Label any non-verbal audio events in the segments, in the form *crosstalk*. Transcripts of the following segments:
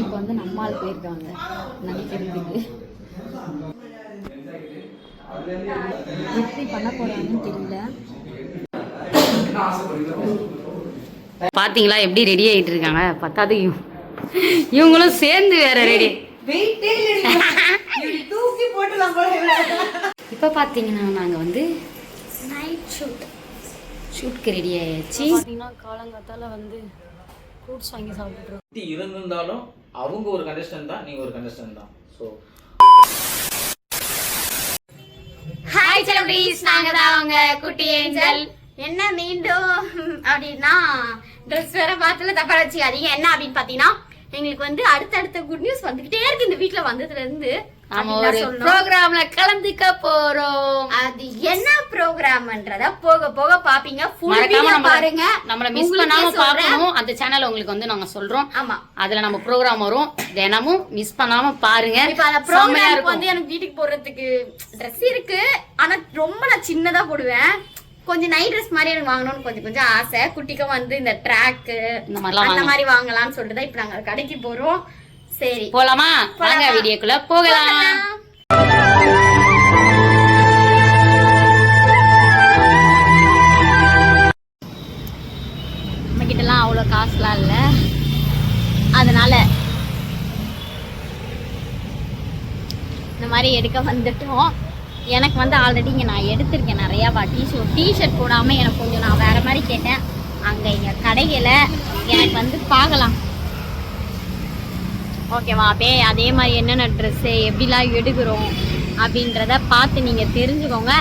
இப்போ வந்து நம்மால் போயிருக்காங்க. நடிக்கிறதுக்கு எப்படி பண்ண போறாங்கன்னு தெரியல. பாத்தீங்களா எப்படி ரெடி ஆயிட்டு இருக்காங்க? பத்தாது இவங்க- இவங்களும் சேர்ந்து வேற ரெடி தூக்கி போட்டுலாம் போல இப்போ பார்த்தீங்கன்னா நாங்கள் வந்து நைட் ஷூட் ஷூட்க்கு ரெடி ஆயாச்சு. பார்த்தீங்கன்னா காலங்காத்தால வந்து ஃப்ரூட்ஸ் வாங்கி சாப்பிட்டுருக்கோம் இருந்திருந்தாலும் அவங்க ஒரு கண்டஸ்டன்ட் தான் நீங்க ஒரு கண்டஸ்டன்ட் தான். ஸோ ஹாய் செலிபிரிட்டிஸ் நாங்க தான் அவங்க குட்டி ஏஞ்சல் என்ன மீண்டும்? அப்படின்னா ட்ரெஸ் வேற பார்த்துல தப்பா வச்சுக்காதீங்க என்ன அப்படின்னு பாத்தீங்கன்னா எங்களுக்கு வந்து அடுத்தடுத்த குட் நியூஸ் வந்துகிட்டே இருக்கு. இந்த வீட்ல வந்ததுல இருந்து நாம ஒரு. ப்ரோக்ராம்ல கலந்துக்க போறோம். அது என்ன ப்ரோக்ராம்ன்றத போக போக பாப்பீங்க. ஃபுல் பாருங்க. நம்மள மிஸ் பண்ணாம சொல்றேன். பார்க்கணும் அந்த சேனல் உங்களுக்கு வந்து நாங்க சொல்றோம். ஆமா. அதுல நம்ம ப்ரோக்ராம் வரும். தினமும் மிஸ் பண்ணாம பாருங்க. இப்ப அந்த இருக்கும். வந்து எனக்கு வீட்டுக்கு போடுறதுக்கு ட்ரெஸ் இருக்கு. ஆனா ரொம்ப நான் சின்னதா போடுவேன். கொஞ்சம் நைட் ட்ரெஸ் மாதிரி எனக்கு வாங்கணும்னு கொஞ்சம் கொஞ்சம் ஆசை. குட்டிக்கும் வந்து இந்த ட்ராக் இந்த மாதிரிலாம் அந்த. மாதிரி வாங்கலாம்னு சொல்லிட்டு தான் இப்ப நாங்க கடைக்கு போறோம். சரி. போலாமா? வாங்க? வீடியோக்குள்ள போகலாம். போகலாம். நம்ம கிட்டலாம் அவ்வளோ காசுலாம் இல்லை. அதனால இந்த மாதிரி எடுக்க வந்துட்டோம். எனக்கு வந்து ஆல்ரெடி இங்கே நான் எடுத்திருக்கேன் நிறையா வாட்டி. ஸோ டிஷர்ட் போடாமல் எனக்கு கொஞ்சம் நான் வேறு மாதிரி கேட்டேன். அங்கே இங்கே கடைகளை எனக்கு வந்து பார்க்கலாம். ஓகேவா? அப்படியே அதே மாதிரி என்னென்ன ட்ரெஸ்ஸு எப்படிலாம் எடுக்கிறோம் அப்படின்றத பார்த்து நீங்கள் தெரிஞ்சுக்கோங்க.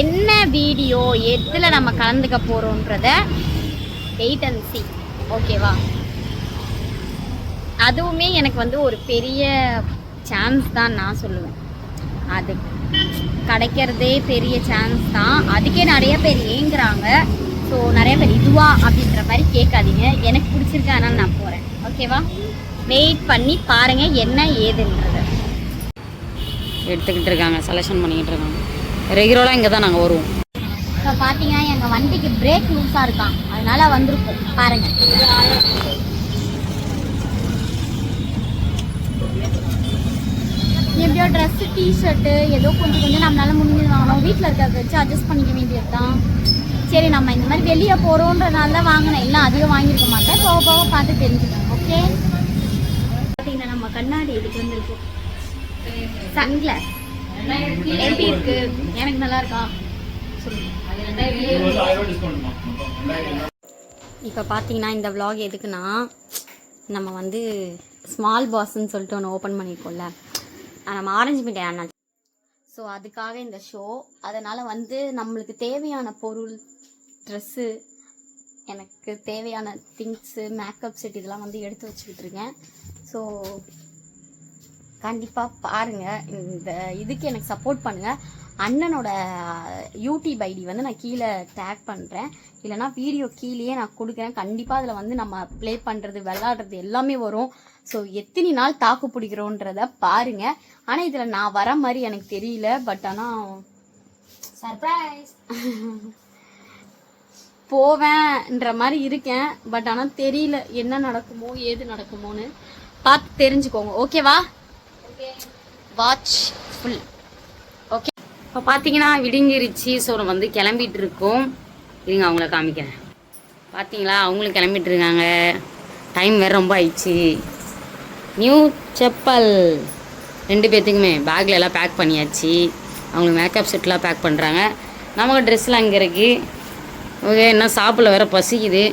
என்ன வீடியோ எதில் நம்ம கலந்துக்க போகிறோன்றத வெயிட் அண்ட் சி ஓகேவா? அதுவுமே எனக்கு வந்து ஒரு பெரிய சான்ஸ் தான் நான் சொல்லுவேன். அது கிடைக்கிறதே பெரிய சான்ஸ் தான். அதுக்கே நிறைய பேர் ஏங்குறாங்க. ஸோ நிறைய பேர் இதுவா அப்படின்ற மாதிரி கேட்காதீங்க. எனக்கு பிடிச்சிருக்கு அதனால நான் போகிறேன் ஓகேவா? வெயிட் பண்ணி பாருங்க என்ன ஏதுன்றத. எடுத்துக்கிட்டு இருக்காங்க செலெக்ஷன் பண்ணிக்கிட்டு இருக்காங்க. ரெகுலராக இங்கே தான் நாங்கள் வருவோம். இப்போ பார்த்தீங்கன்னா எங்கள் வண்டிக்கு பிரேக் லூஸாக இருக்கான் அதனால வந்திருக்கோம். பாருங்க. எப்படியோ ட்ரெஸ்ஸு டிஷர்ட்டு ஏதோ கொஞ்சம் கொஞ்சம் நம்மளால முடிஞ்சது வாங்கணும். வீட்டில் இருக்கிறத வச்சு அட்ஜஸ்ட் பண்ணிக்க வேண்டியது தான் சரி நம்ம இந்த மாதிரி வெளியே போகிறோன்றனால தான் வாங்கினேன். இல்லை அதிகம் வாங்கியிருக்க மாட்டேன். போக போக பார்த்து தெரிஞ்சுக்கோங்க ஓகே பார்த்தீங்கன்னா கண்ணாடி இதுக்கு வந்திருக்கோம் சன்கிளாஸ் எப்படி இருக்கு. எனக்கு நல்லா இருக்கா? இப்போ பார்த்தீங்கன்னா இந்த விலாக் எதுக்குன்னா நம்ம வந்து ஸ்மால் பாஸ்ன்னு சொல்லிட்டு ஒன்று ஓப்பன் பண்ணியிருக்கோம்ல நம்ம ஆரஞ்சு மிட்டாய் அண்ணா. ஸோ அதுக்காக இந்த ஷோ அதனால் வந்து நம்மளுக்கு தேவையான பொருள் ட்ரெஸ்ஸு எனக்கு தேவையான திங்ஸு மேக்கப் செட் இதெல்லாம் வந்து எடுத்து வச்சுக்கிட்டு இருக்கேன். ஸோ கண்டிப்பாக பாருங்கள் இந்த இதுக்கு எனக்கு சப்போர்ட் பண்ணுங்கள் அண்ணனோட யூடியூப் ஐடி வந்து நான் கீழே டேக் பண்ணுறேன் இல்லைனா வீடியோ கீழேயே நான் கொடுக்குறேன். கண்டிப்பாக அதில் வந்து நம்ம ப்ளே பண்ணுறது விளாடுறது எல்லாமே வரும். ஸோ எத்தனை நாள் தாக்கு பிடிக்கிறோன்றத பாருங்கள் ஆனால் இதில் நான் வர மாதிரி எனக்கு தெரியல. பட் ஆனால் சர்ப்ரைஸ் போவேன்ற மாதிரி இருக்கேன். பட் ஆனால் தெரியல என்ன நடக்குமோ ஏது நடக்குமோன்னு. பார்த்து தெரிஞ்சுக்கோங்க. ஓகேவா வாட்ச் ஃபுல் ஓகே இப்போ பார்த்தீங்கன்னா விடிஞ்சிருச்சு. ஸோ நம்ம வந்து கிளம்பிட்டு இருக்கோம் இருங்க அவங்கள காமிக்கிறேன். பார்த்தீங்களா அவங்களும் கிளம்பிட்டு இருக்காங்க டைம் வேறு ரொம்ப ஆயிடுச்சு. நியூ செப்பல் ரெண்டு பேர்த்துக்குமே பேக்கில் எல்லாம் பேக் பண்ணியாச்சு. அவங்களுக்கு மேக்கப் செட்லாம் பேக் பண்ணுறாங்க நமக்கு ட்ரெஸ்லாம் இங்கே இருக்குது ஓகே என்ன சாப்பிட வேறு பசிக்குது.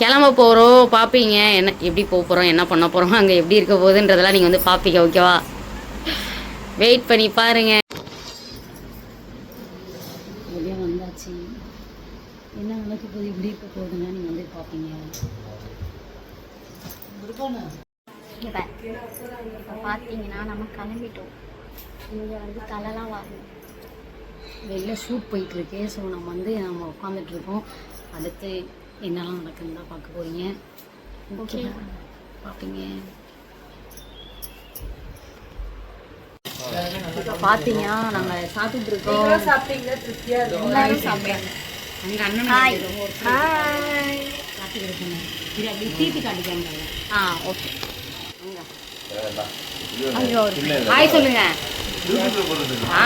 கிளம்ப போகிறோம் பார்ப்பீங்க என்ன எப்படி போக போகிறோம் என்ன பண்ண போகிறோம் அங்கே எப்படி இருக்க போகுதுன்றதெல்லாம் நீங்கள் வந்து பார்ப்பீங்க ஓகேவா வெயிட் பண்ணி பாருங்கள் வெளியே வந்தாச்சு. என்ன நடக்க போகுது? எப்படி இருக்க போகுதுன்னா நீங்கள் வந்து பார்ப்பீங்க இப்போ இப்போ பார்த்தீங்கன்னா நம்ம கிளம்பிட்டோம். இங்கே வந்து தலைலாம் வரணும் வெளில ஷூட் போயிட்டு இருக்கு ஸோ நம்ம வந்து நம்ம உட்காந்துட்டு இருக்கோம். அடுத்து என்னெல்லாம் நடக்குதுன்னு தான் பார்க்க போறீங்க. ஓகே பார்ப்பீங்க இப்போ பார்த்தீங்கன்னா நாங்கள் சாப்பிட்டுட்டு இருக்கோம் சாப்பிட்டீங்களா? திருப்தியா இருக்கும் எல்லாரும் சாப்பிட்றாங்க அங்கே அண்ணன் ஹாய் ஏதோ ஒரு ஹாய் இருக்கணும் இது அப்படி தீர்த்து காட்டிக்காங்க ஆ ஓகே ஹாய் சொல்லுங்க. ஆ.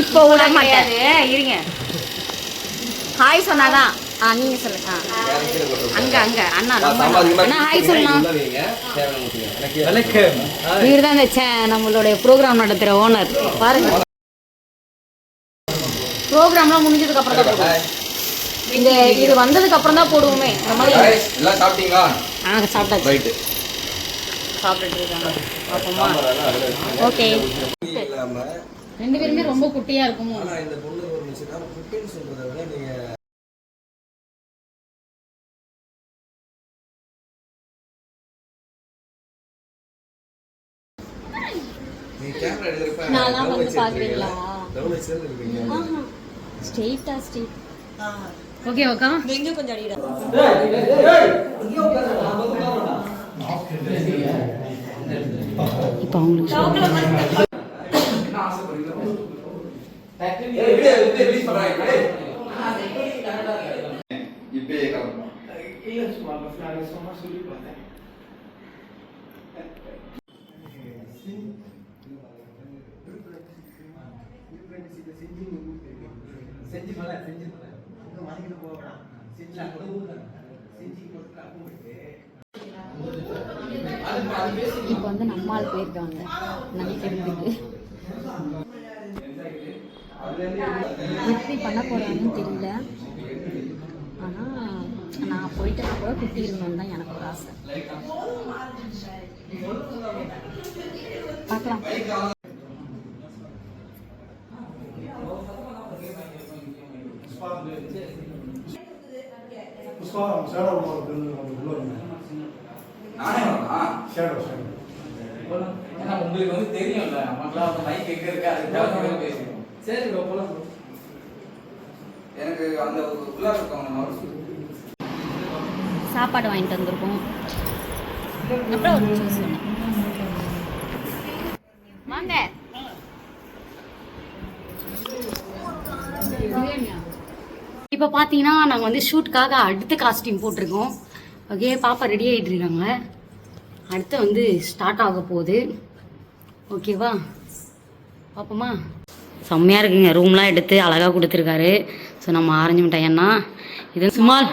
இப்போ விட கிடையாது. இருங்க. ஹாய் சொன்னாதான். ஆ நீங்க சொல்லுங்க. ஆ. அங்க அங்க. அண்ணா அண்ணா ஹாய் சொல்லலாம் இவர் தான் இந்த நம்மளுடைய ப்ரோக்ராம் நடத்துகிற ஓனர் பாருங்க. ப்ரோக்ராம்லாம் முடிஞ்சதுக்கு அப்புறம் தான் போடுவோம். இந்த இது வந்ததுக்கு அப்புறம் தான் போடுவோமே. இந்த மாதிரி. எல்லாம் சாப்பிட்டீங்களா? ஆ சாப்பிட்டாச்சு. ரைட்டு சாப்பிட்டுட்டு இருக்காங்க. பாப்போமா. ஓகே ரெண்டு பேருமே ரொம்ப குட்டியா இருக்குமோ. ஆனா இந்த பொண்ணு ஒரு நிமிஷம் குட்டின்னு சொல்றதை விட நீங்க வந்து எடுப்பீங்க. ஸ்ட்ரெயிட்டா ஸ்ட்ரெயிட். ஓகே ஓகா. கொஞ்சம் அடிடா. இப்போ அவங்களுக்கு இப்பயே கிளம்பு. இப்போ வந்து நம்மால் போயிருக்காங்க. நினைக்கிறதுக்கு எப்படி பண்ண போறாங்கன்னு தெரியல. ஆனா நான் போயிட்டா கூட குட்டி இருந்தோம் தான் எனக்கு ஒரு ஆசை. பார்க்கலாம். புஷ்பா ஷேடோ? ஷேடோ ஷேடோ ஏன்னா உங்களுக்கு வந்து தெரியும்ல நமக்குலாம் வந்து மைக் எங்க இருக்கு அதுக்கு தகுந்த பேசுவோம் சரி bro, போலாம். எனக்கு அந்த உள்ளார இருக்கவங்க. சாப்பாடு வாங்கிட்டு வந்திருக்கோம். அப்புறம் ஒரு ஜூஸ் வாங்க. இப்போ பார்த்தீங்கன்னா நாங்கள் வந்து ஷூட்காக அடுத்த காஸ்டியூம் போட்டிருக்கோம். ஓகே பாப்பா ரெடி ஆகிட்டு இருக்காங்க. அடுத்து வந்து ஸ்டார்ட் ஆக போகுது. ஓகேவா பார்ப்போமா செம்மையாக இருக்குங்க. ரூம்லாம் எடுத்து அழகாக கொடுத்துருக்காரு. ஸோ நம்ம ஆரஞ்சு மிட்டாயன்னா இது சுமால்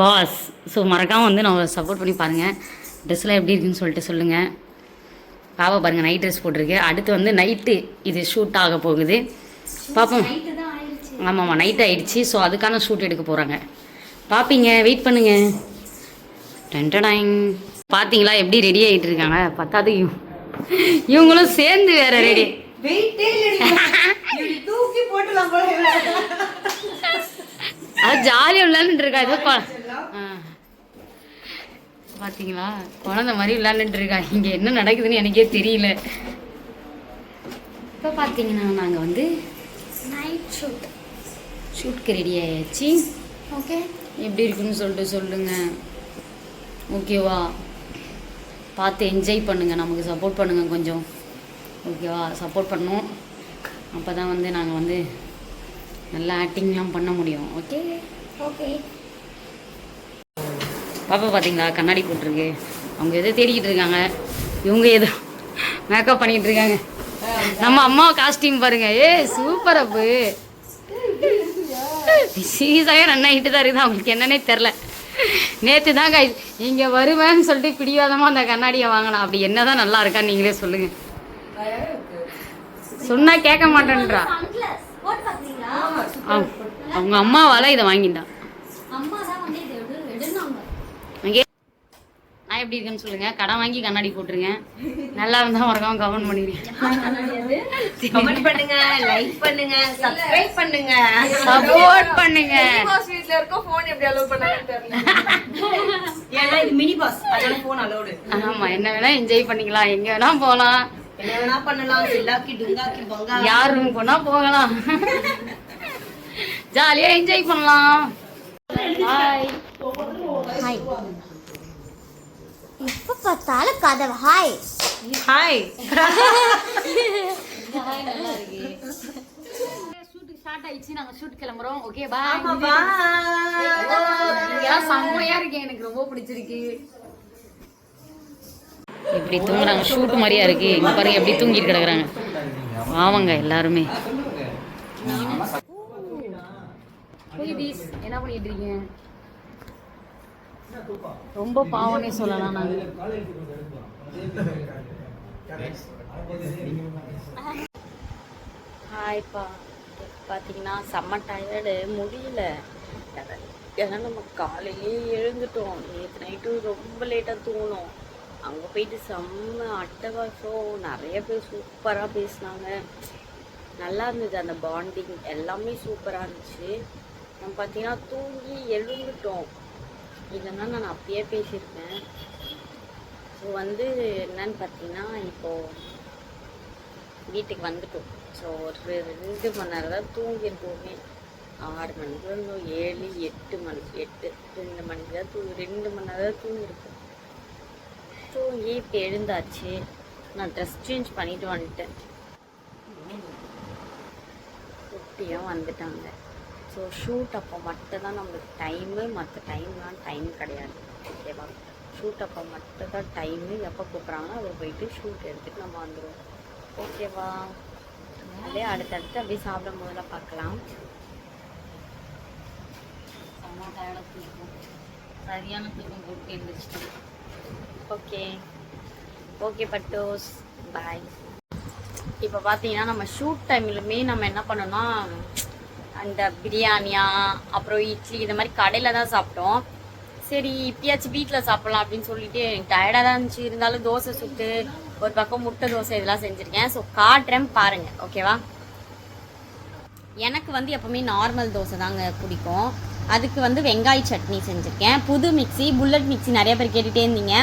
பாஸ் ஸோ மறக்காமல் வந்து நம்ம சப்போர்ட் பண்ணி பாருங்கள் ட்ரெஸ்லாம் எப்படி இருக்குன்னு சொல்லிட்டு சொல்லுங்கள் பாப்பா பாருங்கள் நைட் ட்ரெஸ் போட்டிருக்கு. அடுத்து வந்து நைட்டு இது ஷூட் ஆக போகுது. பார்ப்போம் ஆமாம் ஆமாம் நைட் ஆகிடுச்சி ஸோ அதுக்கான ஷூட் எடுக்க போகிறாங்க பார்ப்பீங்க வெயிட் பண்ணுங்கள் டென்டடாயிங் பார்த்தீங்களா எப்படி ரெடி ஆகிட்டு இருக்காங்க? பத்தாது இவங்க- இவங்களும் சேர்ந்து வேற ரெடி. அது ஜாலியாக விளையாண்டுட்டு இருக்கா ஏதோ. பார்த்தீங்களா குழந்தை மாதிரி விளையாண்டுட்டு இருக்கா. இங்கே என்ன நடக்குதுன்னு எனக்கே தெரியல. இப்போ பார்த்தீங்கன்னா நாங்கள் வந்து நைட் ஷூட் ஷூட்க்கு ரெடி ஆயாச்சு. ஓகே எப்படி இருக்குன்னு சொல்லிட்டு சொல்லுங்க. ஓகேவா பார்த்து என்ஜாய் பண்ணுங்க நமக்கு சப்போர்ட் பண்ணுங்க கொஞ்சம். ஓகேவா சப்போர்ட் பண்ணோம் அப்போ தான் வந்து நாங்கள் வந்து நல்லா ஆக்டிங்லாம் பண்ண முடியும். ஓகே ஓகே பாப்பா பார்த்தீங்களா கண்ணாடி போட்டிருக்கு. அவங்க எதோ தேடிக்கிட்டு இருக்காங்க. இவங்க ஏதோ மேக்கப் பண்ணிக்கிட்டு இருக்காங்க. நம்ம அம்மா காஸ்டியூம் பாருங்க. ஏ சூப்பர் அப்பு. சீரியஸாகவே ரன் ஆகிட்டு தான் இருக்குது? அவங்களுக்கு என்னன்னே தெரில நேற்று தாங்க இங்கே வருவேன்னு சொல்லிட்டு பிடிவாதமாக அந்த கண்ணாடியை வாங்கினா அப்படி என்ன தான் நல்லா இருக்கான்னு நீங்களே சொல்லுங்கள் சொன்னால் கேட்க மாட்டேன்றா. அவங்க அம்மாவால் இதை வாங்கிட்டான் அம்மா தான் வந்து இது எடு எடுனாங்க அங்கே நான் எப்படி இருக்கேன்னு சொல்லுங்க. கடன் வாங்கி கண்ணாடி போட்டுருங்க. நல்லா இருந்தால் மறக்காம கமெண்ட் பண்ணிடுங்க. கமெண்ட் பண்ணுங்க லைக் பண்ணுங்க சப்ஸ்கிரைப் பண்ணுங்க. சப்போர்ட் பண்ணுங்க. பாஸ் வீட்ல இருக்கோம் போன் எப்படி அலோவ் பண்ணாங்கன்னு தெரியல. ஏன்னா இது மினி பாஸ் அதனால போன் அலோடு ஆமா என்ன வேணா என்ஜாய் பண்ணிக்கலாம். எங்க வேணா போகலாம் என்ன வேணா பண்ணலாம். சில்லாக்கி டுங்காக்கி பங்கா யார் ரூம் போனா போகலாம். ஜாலியா என்ஜாய் பண்ணலாம். பாய் ஹாய் எப்ப பார்த்தாலும் கதை ஹாய் ஹாய் ஸ்டார்ட் ஆயிடுச்சு. நாங்க ஷூட் கிளம்புறோம். ஓகே பா ஆமா bye. இதெல்லாம் செம்மையா இருக்கு எனக்கு ரொம்ப பிடிச்சிருக்கு. இப்படி தூங்குறாங்க. ஷூட் மாதிரியா இருக்கு. இங்க பாருங்க எப்படி தூங்கிட்டு கிடக்குறாங்க. ஆமாங்க எல்லாருமே. என்ன பண்ணிட்டு இருக்கீங்க? ரொம்ப பாவனே சொல்லலாம் நாங்கள் ஹாய்ப்பா பார்த்தீங்கன்னா செம்ம டயர்டு முடியல. ஏன்னா நம்ம காலையிலே எழுந்துட்டோம். நேற்று நைட்டு ரொம்ப லேட்டாக தூங்கணும் அங்கே போயிட்டு செம்ம அட்டகாசம். நிறைய பேர் சூப்பராக பேசினாங்க. நல்லா இருந்தது அந்த பாண்டிங் எல்லாமே சூப்பராக இருந்துச்சு. நம்ம பார்த்தீங்கன்னா தூங்கி எழுந்துட்டோம். இல்லைன்னா நான் அப்பயே பேசியிருப்பேன். ஸோ வந்து என்னன்னு பார்த்தீங்கன்னா இப்போது வீட்டுக்கு வந்துட்டோம். ஸோ ஒரு ரெண்டு மணி நேரம் தான் தூங்கியிருக்கோமே ஆறு மணிக்கு இருந்தோம் ஏழு எட்டு மணிக்கு எட்டு ரெண்டு மணிக்கு தான் தூங்கி ரெண்டு மணி நேரம் தான் தூங்கியிருக்கோம் தூங்கி இப்போ எழுந்தாச்சு. நான் ட்ரெஸ் சேஞ்ச் பண்ணிட்டு வந்துட்டேன். குட்டியும் வந்துட்டாங்க. ஸோ ஷூட் அப்போ மட்டும் தான் நம்மளுக்கு டைமு மற்ற டைம்லாம் டைம் கிடையாது. ஓகேவா ஷூட் அப்போ மட்டும் தான் டைமு எப்போ கூப்பிட்றாங்களோ அதை போயிட்டு ஷூட் எடுத்துட்டு நம்ம வந்துடுவோம் ஓகேவா அப்படியே அடுத்தடுத்து அப்படியே சாப்பிடும் போதெல்லாம் பார்க்கலாம். செம்ம டயர்டாக தூக்கம். சரியான தூக்கம் போட்டு எழுந்திரிச்சிட்டேன் ஓகே ஓகே பட்டோஸ். பாய் இப்போ பார்த்தீங்கன்னா நம்ம ஷூட் டைம்லுமே நம்ம என்ன பண்ணோம்னா அந்த பிரியாணியா அப்புறம் இட்லி இந்த மாதிரி கடையில் தான் சாப்பிட்டோம். சரி இப்பயாச்சும் வீட்டில் சாப்பிட்லாம் அப்படின்னு சொல்லிட்டு எனக்கு டயர்டாக தான் இருந்துச்சு. இருந்தாலும் தோசை சுட்டு ஒரு பக்கம் முட்டை தோசை இதெல்லாம் செஞ்சுருக்கேன். ஸோ காட்டுறேன் பாருங்கள் ஓகேவா எனக்கு வந்து எப்போவுமே நார்மல் தோசை தாங்க பிடிக்கும். அதுக்கு வந்து வெங்காய சட்னி செஞ்சுருக்கேன். புது மிக்ஸி புல்லட் மிக்ஸி நிறைய பேர் கேட்டுகிட்டே இருந்தீங்க.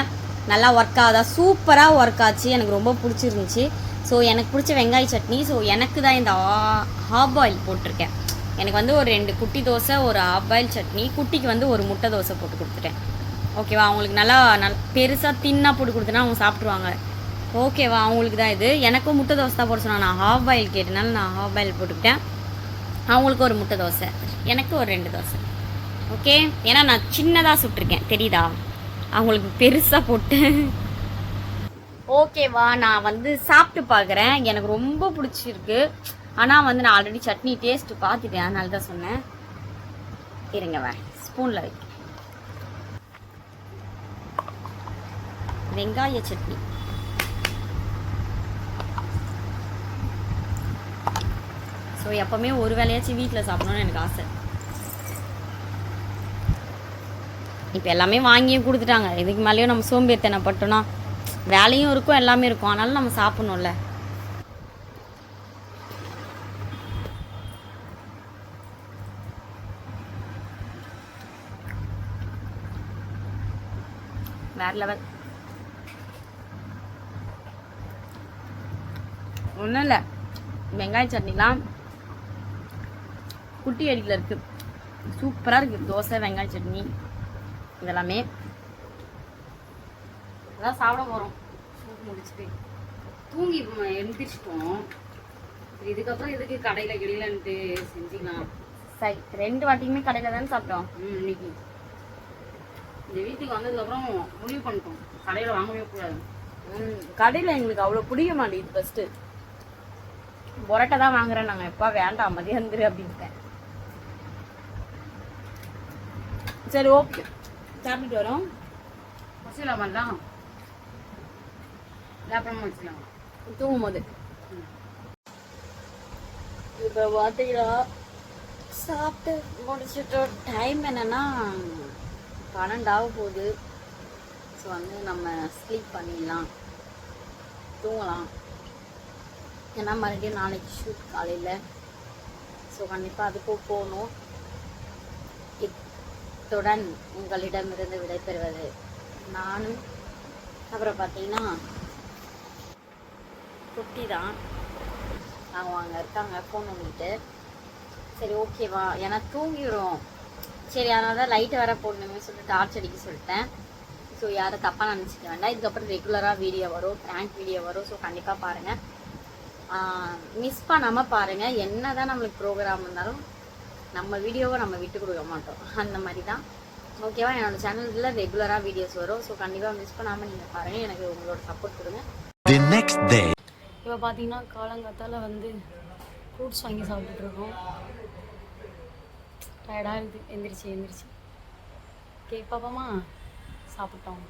நல்லா ஒர்க் ஆகுதா? சூப்பராக ஒர்க் ஆச்சு. எனக்கு ரொம்ப பிடிச்சிருந்துச்சி. ஸோ எனக்கு பிடிச்ச வெங்காய சட்னி. ஸோ எனக்கு தான் இந்த ஹாப் ஆயில் போட்டிருக்கேன். எனக்கு வந்து ஒரு ரெண்டு குட்டி தோசை ஒரு ஹாப் ஆயில் சட்னி குட்டிக்கு வந்து ஒரு முட்டை தோசை போட்டு கொடுத்துட்டேன். ஓகேவா அவங்களுக்கு நல்லா நல் பெருசாக தின்னாக போட்டு கொடுத்தனா அவங்க சாப்பிட்ருவாங்க ஓகேவா அவங்களுக்கு தான் இது. எனக்கும் முட்டை தோசை தான் போட சொன்னாங்க. நான் ஹாஃப் பாயில் கேட்டனால நான் ஹாஃப் பாயில் போட்டுக்கிட்டேன். அவங்களுக்கு ஒரு முட்டை தோசை. எனக்கு ஒரு ரெண்டு தோசை. ஓகே ஏன்னா நான் சின்னதாக சுட்டிருக்கேன். தெரியுதா? அவங்களுக்கு பெருசாக போட்டு. ஓகேவா நான் வந்து சாப்பிட்டு பார்க்குறேன். எனக்கு ரொம்ப பிடிச்சிருக்கு. ஆனால் வந்து நான் ஆல்ரெடி சட்னி டேஸ்ட் பார்த்துட்டேன். அதனால தான் சொன்னேன். இருங்க வே. ஸ்பூனில் வைக்க. வெங்காய சட்னி. ஸோ எப்போவுமே ஒரு வேலையாச்சும் வீட்டில் சாப்பிடணும்னு எனக்கு ஆசை. இப்போ எல்லாமே வாங்கியும் கொடுத்துட்டாங்க. இதுக்கு மேலேயும் நம்ம சோம்பேறித்தனப்பட்டோம்னா வேலையும் இருக்கும் எல்லாமே இருக்கும். ஆனாலும் நம்ம சாப்பிட்ணும்ல. வேற லெவல் ஒன்றும் இல்லை. வெங்காய சட்னிலாம் குட்டி அடியில் இருக்குது சூப்பராக இருக்குது தோசை வெங்காய சட்னி இதெல்லாமே. அதான் சாப்பிட போகிறோம் ஷூட் முடிச்சுட்டு. தூங்கி எழுந்திரிச்சிட்டோம் இதுக்கப்புறம் எதுக்கு கடையில் கிடையிலன்ட்டு செஞ்சுக்கலாம். சரி ரெண்டு வாட்டியுமே கடையில் தானே சாப்பிட்டோம்? ம் இன்னைக்கு. இந்த வீட்டுக்கு வந்ததுக்கப்புறம் முடிவு பண்ணிட்டோம். கடையில் வாங்கவே கூடாது ம் கடையில் எங்களுக்கு அவ்வளோ பிடிக்க மாட்டேங்குது ஃபஸ்ட்டு புரோட்டா தான் வாங்குறேன் நாங்கள் எப்போ வேண்டாம் மதியம் வந்துரு அப்படின்ட்டேன். சரி ஓகே. சாப்பிட்டுட்டு வரோம். வச்சுக்கலாம் பண்ணலாம் அப்புறமா வச்சுக்கலாம் தூங்கும் போது இப்போ பார்த்தீங்கன்னா சாப்பிட்டு முடிச்சுட்டு டைம் என்னன்னா பன்னெண்டாக போகுது ஸோ வந்து நம்ம ஸ்லீப் பண்ணிடலாம். தூங்கலாம். ஏன்னா மறுபடியும் நாளைக்கு ஷூட் காலையில். ஸோ கண்டிப்பாக அதுக்கும் போகணும். இத்துடன் உங்களிடமிருந்து விடைபெறுவது நானும். அப்புறம் பார்த்தீங்கன்னா குட்டி தான். அவங்க அங்கே இருக்காங்க ஃபோன் பண்ணிட்டு சரி ஓகேவா ஏன்னா தூங்கிடும் சரி அதனால தான் லைட்டை வேற போடணுமே சொல்லிட்டு டார்ச் அடிக்க சொல்லிட்டேன். ஸோ யாரும் தப்பாக நினச்சிக்க வேண்டாம். இதுக்கப்புறம் ரெகுலராக வீடியோ வரும் ப்ராங்க் வீடியோ வரும். ஸோ கண்டிப்பாக பாருங்கள் மிஸ் பண்ணாமல் பாருங்கள் என்ன தான் நம்மளுக்கு ப்ரோக்ராம் இருந்தாலும் நம்ம வீடியோவை நம்ம விட்டு கொடுக்க மாட்டோம். அந்த மாதிரி தான் ஓகேவா என்னோட சேனலில் ரெகுலராக வீடியோஸ் வரும். ஸோ கண்டிப்பாக மிஸ் பண்ணாமல் நீங்கள் பாருங்கள் எனக்கு உங்களோட சப்போர்ட் கொடுங்க. இப்போ பார்த்தீங்கன்னா காலங்காத்தால வந்து ஃப்ரூட்ஸ் வாங்கி சாப்பிட்டுட்டு இருக்கோம். டயர்டாக இருக்குது எந்திரிச்சு எந்திரிச்சு. ஓகே பாப்பாமா சாப்பிட்டோம்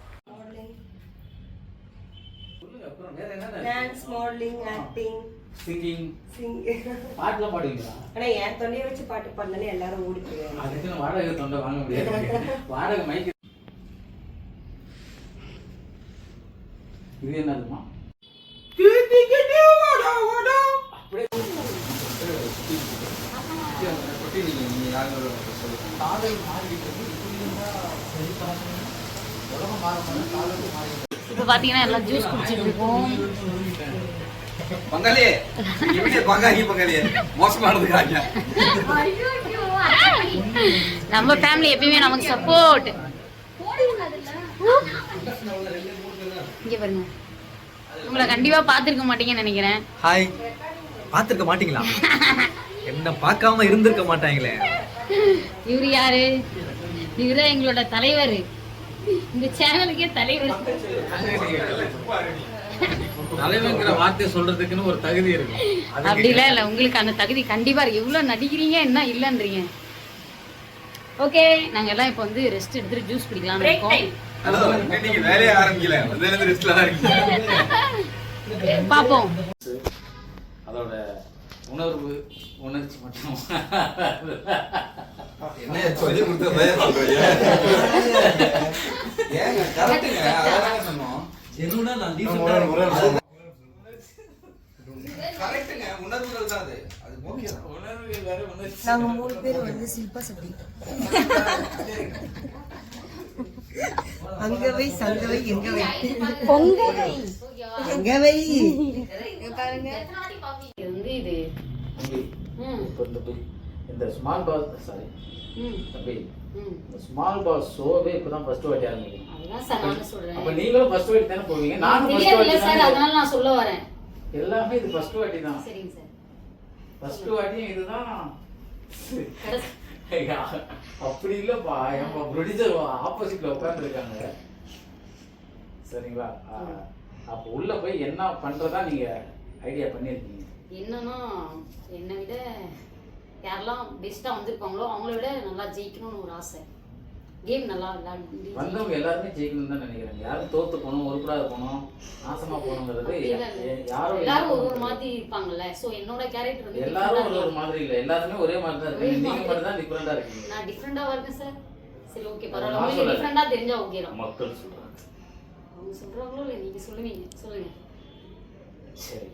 சொல்லுங்க அப்புறம் வேற என்ன dance modelling acting singing sing பாட்டுலாம் பாடுவீங்களா? ஆனா என் தொண்டையை வச்சு பாட்டு பாடலன்னு எல்லாரும் ஓடி போயிடுவாங்க. அதுக்குன்னு வாடகை தொண்டை வாங்க முடியாது. வாடகை இது என்னதுமா அப்படியே குட்டி காதல். உலகம். இப்போ பார்த்தீங்கன்னா எல்லாம் ஜூஸ் குடிச்சிட்டு இருக்கோம். பங்காளி எப்படி பங்காளி பங்காளி. மோசமானதுக்காங்க நம்ம ஃபேமிலி எப்பயுமே நமக்கு சப்போர்ட் இங்கே பாருங்க. உங்களை கண்டிப்பா பார்த்துருக்க மாட்டீங்கன்னு நினைக்கிறேன். ஹாய் பார்த்துருக்க மாட்டீங்களா? *laughs* என்ன பார்க்காம இருந்திருக்க மாட்டாங்களே. இவர் யாரு? இவரு எங்களோட தலைவர். இந்த சேனலுக்கே தலைவர். தலைவங்கிற வார்த்தையை சொல்றதுக்குன்னு ஒரு தகுதி இருக்கு. அப்படிலாம் இல்லை உங்களுக்கு அந்த தகுதி கண்டிப்பா இருக்கு. எவ்வளோ நடிக்கிறீங்க என்ன இல்லைன்றீங்க. ஓகே நாங்க எல்லாம் இப்போ வந்து ரெஸ்ட் எடுத்துட்டு ஜூஸ் குடிக்கலாம் இருக்கோம். பார்ப்போம் அதோட உணர்வு உணர்ச்சி மட்டும். *laughs* என்ன சொல்லி கொடுத்ததே சொல்றீங்க ஏங்க கரெக்ட்டுங்க அதான் சொன்னோம்? நான். கரெக்ட்டுங்க உணர்வுகள் தான் அது. அது ஓகே தான். உணர்வு வேற உணர்ச்சி. நாங்க மூணு பேர் வந்து சில்பா சக்தி அங்க வை சங்க வை எங்க வை இப்போ இந்த ஸ்மால் பால் சாரி தம்பி இந்த ஸ்மால் பால் ஷோவே இப்பதான் ஃபர்ஸ்ட் வாட்டி ஆரம்பிக்கும் அப்ப நீங்களும் ஃபர்ஸ்ட் வாட்டி தானே போவீங்க? நானும் ஃபர்ஸ்ட் வாட்டி சார் தானே அதனால நான் சொல்ல வரேன். எல்லாமே இது ஃபர்ஸ்ட் வாட்டி தான். சரிங்க சார் ஃபர்ஸ்ட் வாட்டியும் இதுதான். அப்படி இல்லப்பா. என் ப்ரொடியூசர் ஆப்போசிட்ல உட்காந்துருக்காங்க சரிங்களா? அப்ப உள்ள போய் என்ன பண்றதா நீங்க ஐடியா பண்ணிருக்கீங்க. என்னன்னா என்னை விட யாரெல்லாம் பெஸ்ட்டாக வந்திருப்பாங்களோ அவங்கள விட நல்லா ஜெயிக்கணும்னு ஒரு ஆசை. கேம் நல்லா விளையாடி வந்தவங்க எல்லாருமே ஜெயிக்கணும்னு தான் நினைக்கிறாங்க யாரும் தோத்து போகணும் உருப்படாத போகணும் நாசமா போகணுங்கிறது யாரும் எல்லாரும் ஒரு ஒரு மாதிரி இருப்பாங்கல்ல. ஸோ என்னோட கேரக்டர் வந்து எல்லாரும் ஒரு ஒரு மாதிரி இல்ல. எல்லாருமே ஒரே மாதிரி தான் ஒரே இருக்கீங்க நீங்க. மட்டும் தான் டிஃபரெண்டா இருக்கீங்க. நான் டிஃப்ரெண்டாக இருக்கேன் சார் சரி ஓகே பரவாயில்ல. உங்களுக்கு சொல்லல. டிஃப்ரெண்டாக தெரிஞ்சா ஓகே தான். மக்கள் சொல்றாங்க. அவங்க சொல்கிறாங்களோ இல்லை நீங்கள் சொல்லுவீங்க. சொல்லுங்க. சரி.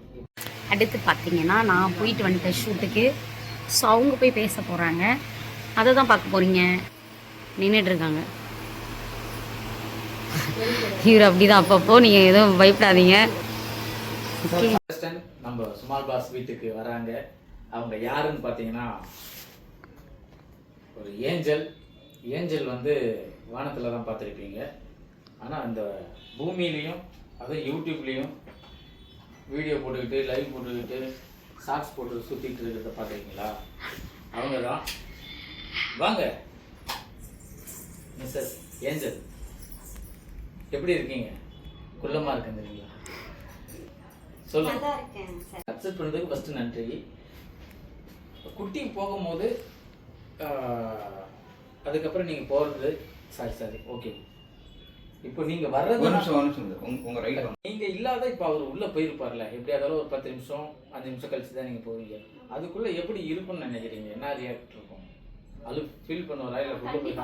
அடுத்து பார்த்தீங்கன்னா நான் போயிட்டு வந்துட்டேன் ஷூட்டுக்கு ஸோ அவங்க போய் பேச போகிறாங்க அதை தான் பார்க்க போகிறீங்க நின்றுட்டு இருக்காங்க. இவர் அப்படிதான் அப்பப்போ. நீங்கள் எதுவும் பயப்படாதீங்க. நம்ம சுமால் பாஸ் வீட்டுக்கு வராங்க. அவங்க யாருன்னு பார்த்தீங்கன்னா ஒரு ஏஞ்சல். ஏஞ்சல் வந்து வானத்தில் தான் பார்த்துருப்பீங்க. ஆனால் அந்த பூமியிலையும் அதுவும் யூடியூப்லேயும் வீடியோ போட்டுக்கிட்டு லைவ் போட்டுக்கிட்டு ஷார்ட்ஸ் போட்டு சுற்றிட்டு இருக்கிறத பார்த்துருக்கீங்களா அவங்க தான் வாங்க. மிஸ்ஸஸ் ஏஞ்சல் எப்படி இருக்கீங்க? குள்ளமாக இருக்குங்கிறீங்களா? சொல்லுங்க. அக்செப்ட் பண்ணதுக்கு ஃபர்ஸ்ட் நன்றி. குட்டி போகும்போது அதுக்கப்புறம் நீங்க போறது சாரி சாரி ஓகே இப்போ நீங்க ஒரு வர்றது நிமிஷம் ஒரு நிமிஷம். உங்க- ரைட் நீங்க இல்லாத இப்போ அவர் உள்ள போயிருப்பார்ல எப்படி இருந்தாலும் ஒரு பத்து நிமிஷம் அஞ்சு நிமிஷம் கழிச்சு தான் நீங்க போவீங்க. அதுக்குள்ள எப்படி இருக்கும்னு நினைக்கிறீங்க? என்ன ரியாக்ட் இருக்கும்? அது ஃபீல் பண்ணுவாரா இல்லை உள்ள போய்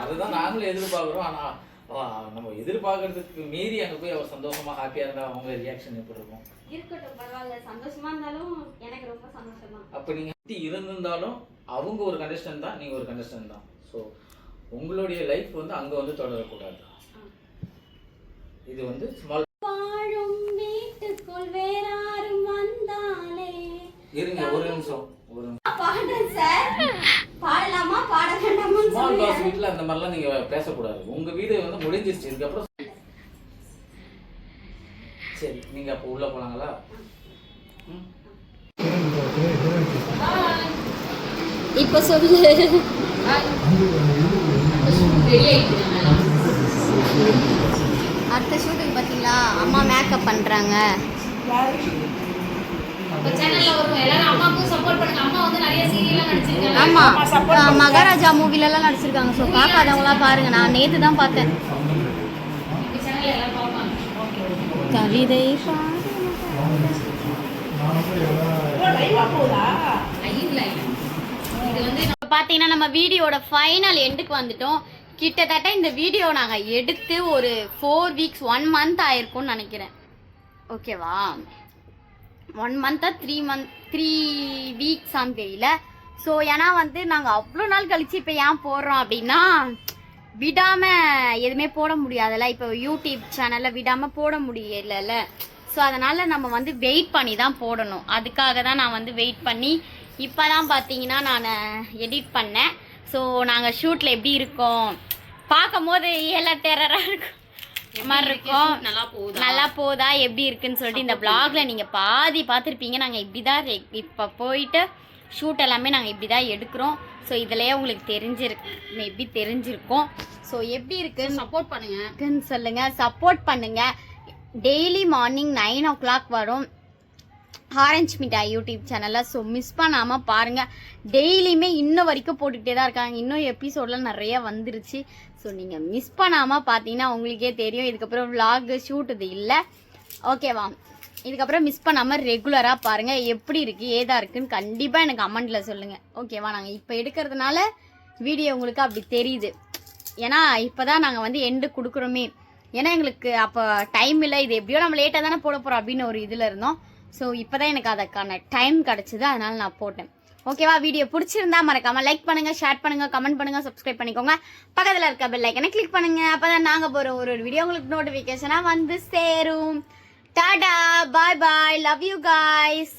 அதுதான் நாங்களும் எதிர்பார்க்குறோம். ஆனா நம்ம எதிர்பார்க்கறதுக்கு மீறி அங்க போய் அவர் சந்தோஷமா ஹாப்பியா இருந்தா அவங்க ரியாக்ஷன் எப்படி இருக்கும்? இருக்கட்டும் பரவாயில்ல. சந்தோஷமா இருந்தாலும் எனக்கு ரொம்ப சந்தோஷம் தான் அப்ப நீங்க எப்படி இருந்திருந்தாலும் அவங்க ஒரு கண்டிஷன் தான் நீங்க ஒரு கண்டிஷன் தான். ஸோ உங்களுடைய லைஃப் வந்து அங்க வந்து தொடரக்கூடாது. இது வந்து ஸ்மால் வாழும் வீட்டுக்குள் வேறாரும் வந்தாலே. இருங்க ஒரு நிமிஷம் ஒரு பாடுறேன் சார் பாடலாமா? பாட வேண்டாமான்னு ஸ்மால் பாஸ் வீட்ல அந்த மாதிரிலாம் நீங்க பேசக்கூடாது. உங்க வீடு வந்து முடிஞ்சிருச்சு. இதுக்கப்புறம் சரி நீங்கள் அப்போ உள்ளே போகலாங்களா ம்? இப்போ சொல்லு. அடுத்த ஷூட்டுக்கு பார்த்தீங்களா? அம்மா மேக்கப் பண்ணுறாங்க ஆமாம் மகாராஜா மூவிலலாம் நடிச்சிருக்காங்க. ஸோ பார்க்காதவங்களாம் பாருங்க. நான் நேற்று தான் பார்த்தேன். கவிதை பார்த்தீங்கன்னா நம்ம வீடியோட ஃபைனல் எண்டுக்கு வந்துட்டோம். கிட்டத்தட்ட இந்த வீடியோ நாங்கள் எடுத்து ஒரு ஃபோர் வீக்ஸ் ஒன் மந்த் ஆயிருக்கும்னு நினைக்கிறேன். ஓகேவா ஒன் மந்த்தா த்ரீ மந்த் த்ரீ வீக்ஸான்னு தெரியல. ஸோ ஏன்னா வந்து நாங்கள் அவ்வளோ நாள் கழித்து இப்போ ஏன் போடுறோம் அப்படின்னா விடாமல் எதுவுமே போட முடியாதுல்ல. இப்போ யூடியூப் சேனலில் விடாமல் போட முடியலல்ல. ஸோ அதனால் நம்ம வந்து வெயிட் பண்ணி தான் போடணும். அதுக்காக தான் நான் வந்து வெயிட் பண்ணி இப்போ தான் பார்த்தீங்கன்னா நான் எடிட் பண்ணேன். ஸோ நாங்கள் ஷூட்டில் எப்படி இருக்கோம்? பார்க்கும் போது எல்லாம் டெரராக இருக்கும். மாதிரி இருக்கும். நல்லா போகுது? நல்லா போதா எப்படி இருக்குன்னு சொல்லிட்டு இந்த vlogல நீங்கள் பாதி பார்த்துருப்பீங்க. நாங்கள் இப்படி தான் இப்போ போயிட்டு ஷூட் எல்லாமே நாங்கள் இப்படி தான் எடுக்கிறோம். ஸோ இதுலயே உங்களுக்கு தெரிஞ்சிருக்கு. மேபி தெரிஞ்சிருக்கும். ஸோ எப்படி இருக்குன்னு சப்போர்ட் பண்ணுங்க. இருக்குன்னு சொல்லுங்க. சப்போர்ட் பண்ணுங்க. Daily morning nine o'clock வரும். ஆரஞ்ச் மிட்டாய் யூடியூப் சேனலில் ஸோ மிஸ் பண்ணாமல் பாருங்கள் டெய்லியுமே இன்னும் வரைக்கும் போட்டுக்கிட்டே தான் இருக்காங்க. இன்னும் எபிசோட்லாம் நிறைய வந்துருச்சு. ஸோ நீங்கள் மிஸ் பண்ணாமல் பார்த்தீங்கன்னா உங்களுக்கே தெரியும். இதுக்கப்புறம் vlog ஷூட் இது இல்லை. ஓகேவா இதுக்கப்புறம் மிஸ் பண்ணாமல் ரெகுலராக பாருங்கள் எப்படி இருக்குது ஏதா இருக்குன்னு கண்டிப்பாக எனக்கு கமெண்ட்டில் சொல்லுங்கள் ஓகேவா நாங்கள் இப்போ எடுக்கிறதுனால வீடியோ உங்களுக்கு அப்படி தெரியுது. ஏன்னா இப்போ தான் நாங்கள் வந்து எண்டு கொடுக்குறோமே. ஏன்னா எங்களுக்கு அப்போ டைம் இல்லை. இது எப்படியோ நம்ம லேட்டாக தானே போட போகிறோம் அப்படின்னு ஒரு இதில் இருந்தோம். ஸோ இப்போ தான் எனக்கு அதுக்கான டைம் கிடச்சிது. அதனால் நான் போட்டேன். ஓகேவா வீடியோ பிடிச்சிருந்தா மறக்காமல் லைக் பண்ணுங்கள் ஷேர் பண்ணுங்கள் கமெண்ட் பண்ணுங்கள் சப்ஸ்கிரைப் பண்ணிக்கோங்க. பக்கத்தில் இருக்க பெல் ஐக்கனை கிளிக் அப்போ தான் நாங்கள் போகிற ஒரு ஒரு வீடியோ உங்களுக்கு நோட்டிஃபிகேஷனாக வந்து சேரும். Tata bye bye love you guys